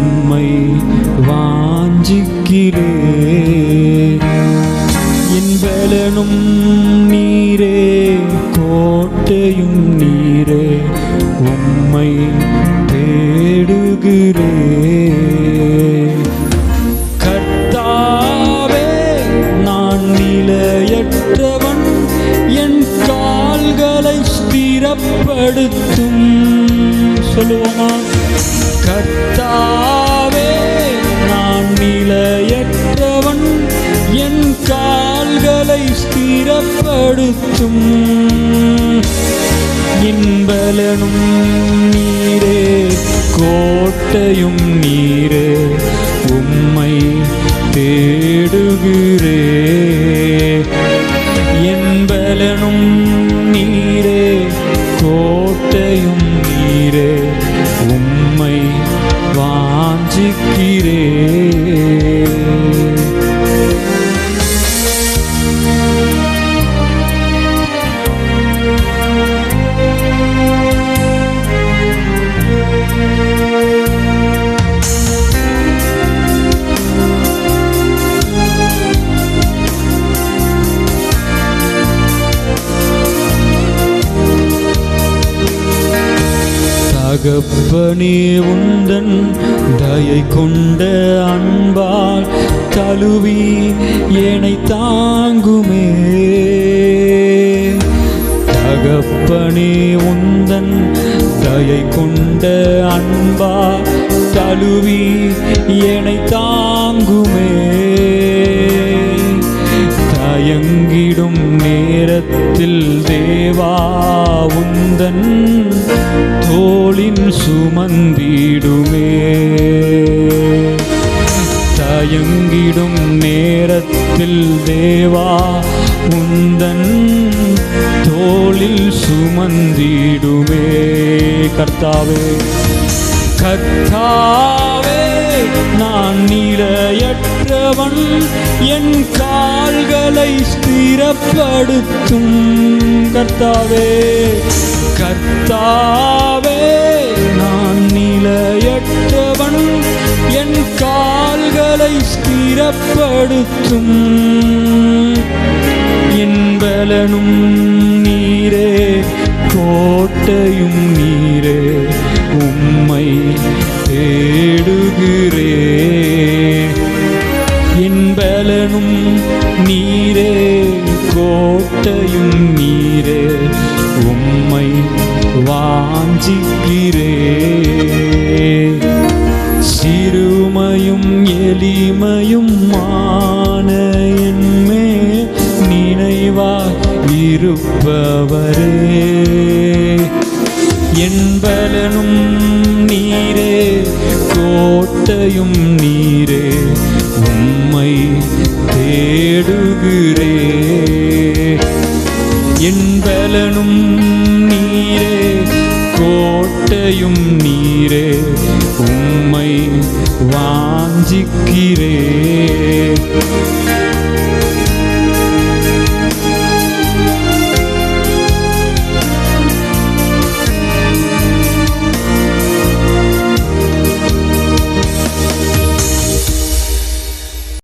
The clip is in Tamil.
உம்மை வாஞ்சிக்கிறே என்பலனும் நீரே கோட்டையும் நீரே உம்மை தேடுகிறே கர்த்தாவே நான் நிலையற்றவன் என் கால்களை சொல்லுவோமா? கர்த்தாவே நான் நிலையற்றவன் என் கால்களை ஸ்திரப்படுத்தும். இன்பலனும் நீரே கோட்டையும் நீரே உம்மை தேடுகிறே. என்பலனும் நீரே கோட்டையும் வாஞ்சிக்கிறே தகப்பனே உந்தன் தயை கொண்ட அன்பால் தழுவி என்னை தாங்குமே. தகப்பனே உந்தன் தயை கொண்ட அன்பா தழுவி என்னை தாங்குமே. தயங்கிடும் நேரத்தில் தேவா உந்தன் தோளின் சுமந்திடுமே. தயங்கிடும் நேரத்தில் தேவா உந்தன் தோளில் சுமந்திடுமே. கர்த்தாவே கர்த்தாவே. நான் நிலையற்றவன் என் கால்களை ஸ்திரப்படுத்தும் கர்த்தாவே. கர்த்தாவே நான் நிலையற்றவன் என் கால்களை ஸ்திரப்படுத்தும். என்பலனும் நீரே கோட்டையும் நீரே உம்மை தேடும் தேடுகிறே என்பலனும் நீரே கோட்டையும் நீரே உம்மை வாஞ்சிக்கிறே சிறுமையும் எளிமையும் மான என்மே நினைவா இருப்பவரே. என்பலனும் தேடுகிறே. என்பலனும் நீரே கோட்டையும் நீரே உம்மை வாஞ்சிக்கிறே.